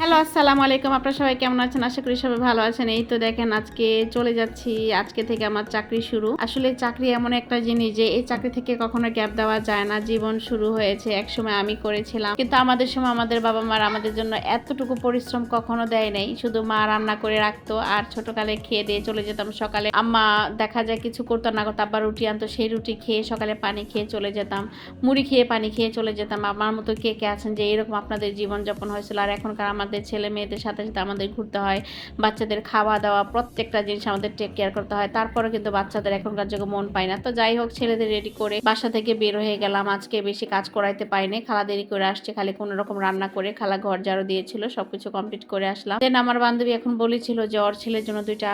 Hello, আসসালামু আলাইকুম। আপনারা সবাই কেমন আছেন? আশা করি সবাই ভালো আছেন। এই তো দেখেন, আজকে চলে যাচ্ছি। আজকে থেকে আমার চাকরি শুরু। আসলে চাকরি এমন একটা জিনিস যে, এই চাকরি থেকে কখনো গ্যাপ দেওয়া যায় না। জীবন শুরু হয়েছে এক সময় আমি করেছিলাম। কিন্তু আমাদের সময় আমাদের বাবা মার আমাদের জন্য এতটুকু পরিশ্রম কখনো দেয় নাই। শুধু মা রান্না করে রাখতো আর ছোটকালে খেয়ে দিয়ে চলে যেতাম সকালে। আম্মা দেখা যায় কিছু করতো না করতো আবার রুটি আনতো, সেই রুটি খেয়ে সকালে পানি খেয়ে চলে যেতাম। মুড়ি খেয়ে পানি খেয়ে চলে যেতাম। আমার মতো কে কে আছেন যে, এরকম আপনাদের জীবনযাপন হয়েছিল। আর এখনকার আমাদের ছেলে মেয়েদের সাথে সাথে আমাদের ঘুরতে হয়, বাচ্চাদের খাওয়া দাওয়া, প্রত্যেকটা জিনিস আমাদের টেক কেয়ার করতে হয়। তারপরে কিন্তু বাচ্চাদের এখনকার যুগে মন পায় না। তো যাই হোক, ছেলেদের রেডি করে বাসা থেকে বের হয়ে গেলাম। আজকে বেশি কাজ করাইতে পারিনি। খালা দেরি করে আসছে, খালি কোনো রকম রান্না করে খালা ঘর ঝাড়ু দিয়েছিল, সবকিছু কমপ্লিট করে আসলাম। দেন আমার বান্ধবী এখন বলেছিল যে, ওর ছেলের জন্য দুইটা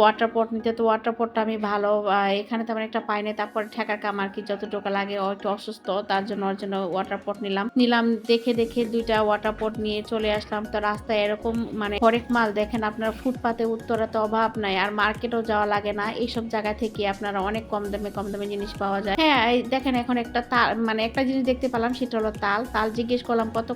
ওয়াটার পট নিতে। তো ওয়াটার পটটা আমি ভালো এখানে তেমন একটা পাইনি তারপরে ঠেকার কাম আর কি যতটুকু লাগে, ও একটু অসুস্থ, তার জন্য ওর জন্য ওয়াটার পট নিলাম। নিলাম, দেখে দেখে দুইটা ওয়াটার পট নিয়ে চলে আসলাম। তো রাস্তায় এরকম মানে হরেক মাল দেখেন, আপনার ফুটপাতে উত্তরাতে অভাব নাই, আর মার্কেটও যাওয়া লাগে না। এইসব জায়গা থেকে আপনারা অনেক কম দামে কম দামে জিনিস পাওয়া যায়। হ্যাঁ দেখেন এখন একটা তাল মানে একটা জিনিস দেখতে পেলাম, সেটা হলো তাল। তাল জিজ্ঞেস করলাম, কত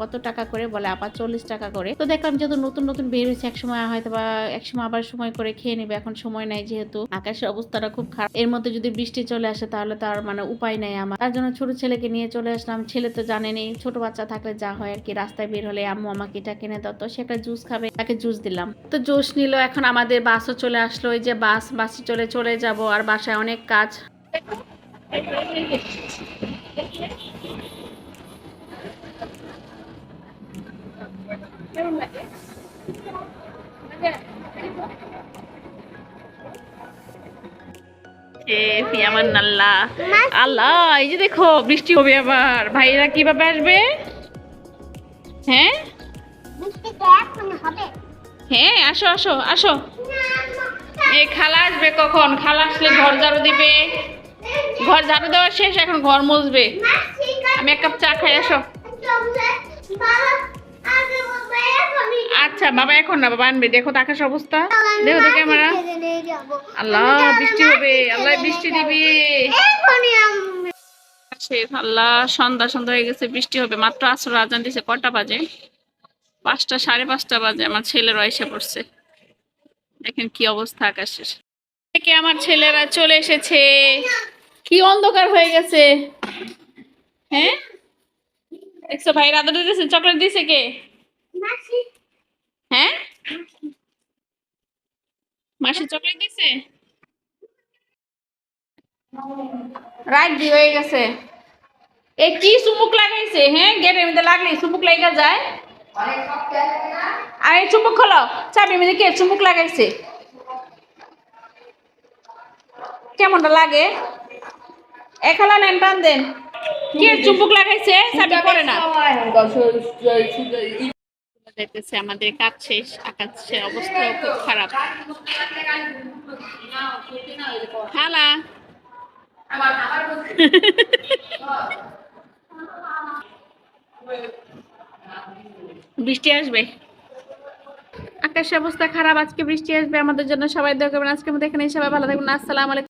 কত টাকা করে? বলে, আবার চল্লিশ টাকা করে। তো দেখলাম যেহেতু নতুন নতুন বের হয়েছে এক সময় হয়তো বা এক সময় আবার সময় করে খেয়ে নেবে, এখন সময় নাই যেহেতু। আকাশের অবস্থাটা খুব খারাপ। এর মধ্যে যদি বৃষ্টি চলে আসে, তাহলে তো আর মানে উপায় নাই আমার। তার জন্য ছোট ছেলেকে নিয়ে চলে আসলাম। ছেলে তো জানেনি ছোট বাচ্চা থাকলে যা হয় আর কি, রাস্তায় বের হলে আম্মু আমাকে এটা কিনে দাও তো সে একটা জুস খাবে তাকে জুস দিলাম। তো জুস নিল এখন আমাদের বাসও চলে আসলো ওই যে বাস বাসে চলে চলে যাব আর বাসায় অনেক কাজ। আল্লাহ এই যে দেখো বৃষ্টি হবে আবার। ভাইরা কীভাবে আসবে? হ্যাঁ? হ্যাঁ আসো আসো আসো। এ খালা আসবে কখন? খালা আসলে ঘর ঝাড়ু দিবে। ঘর ঝাড়ু দেওয়া শেষ, এখন ঘর মুছবে। আমি এক কাপ চা খাই, আসো। আচ্ছা বাবা এখন না, বাবা আনবে। দেখো আকাশ অবস্থা। দেখো তো ক্যামেরা। আল্লাহ, বৃষ্টি হবে। আল্লাহ, বৃষ্টি দিবে। আল্লাহ, সন্ধ্যা সন্ধ্যা হয়ে গেছে, বৃষ্টি হবে। মাত্র আসর আজান দিছে কটা বাজে? পাঁচটা সাড়ে পাঁচটা বাজে আমার ছেলেরা এসে পড়ছে। দেখেন কি অবস্থা আকাশের। থেকে আমার ছেলেরা চলে এসেছে। কি অন্ধকার হয়ে গেছে। হ্যাঁ? দেখছ ভাই রাধা দিতেছে চকলেট দিছে কে? হ্যাঁ? মাসি চকলেট দিছে? রাত দি হয়ে গেছে। এ কি চুমুক লাগাইছে? হ্যাঁ গেটের মধ্যে লাগলে চুমুক লাগা যায়। আরে চুমুক খোলো। চাবির মধ্যে কে চুমুক লাগাইছে? কেমনটা লাগে? এখালা নেন টান দেন। কে চুমুক লাগাইছে? চাবি পড়ে না। দেখতেছে আমাদের কাজ শেষ আকাশের অবস্থা খুব খারাপ। খালা। বৃষ্টি আসবে। আকাশের অবস্থা খারাপ, আজকে বৃষ্টি আসবে। আমাদের জন্য সবাই দেখবেন আজকে মধ্যে এখানে সবাই ভালো থাকবেন। আসসালাম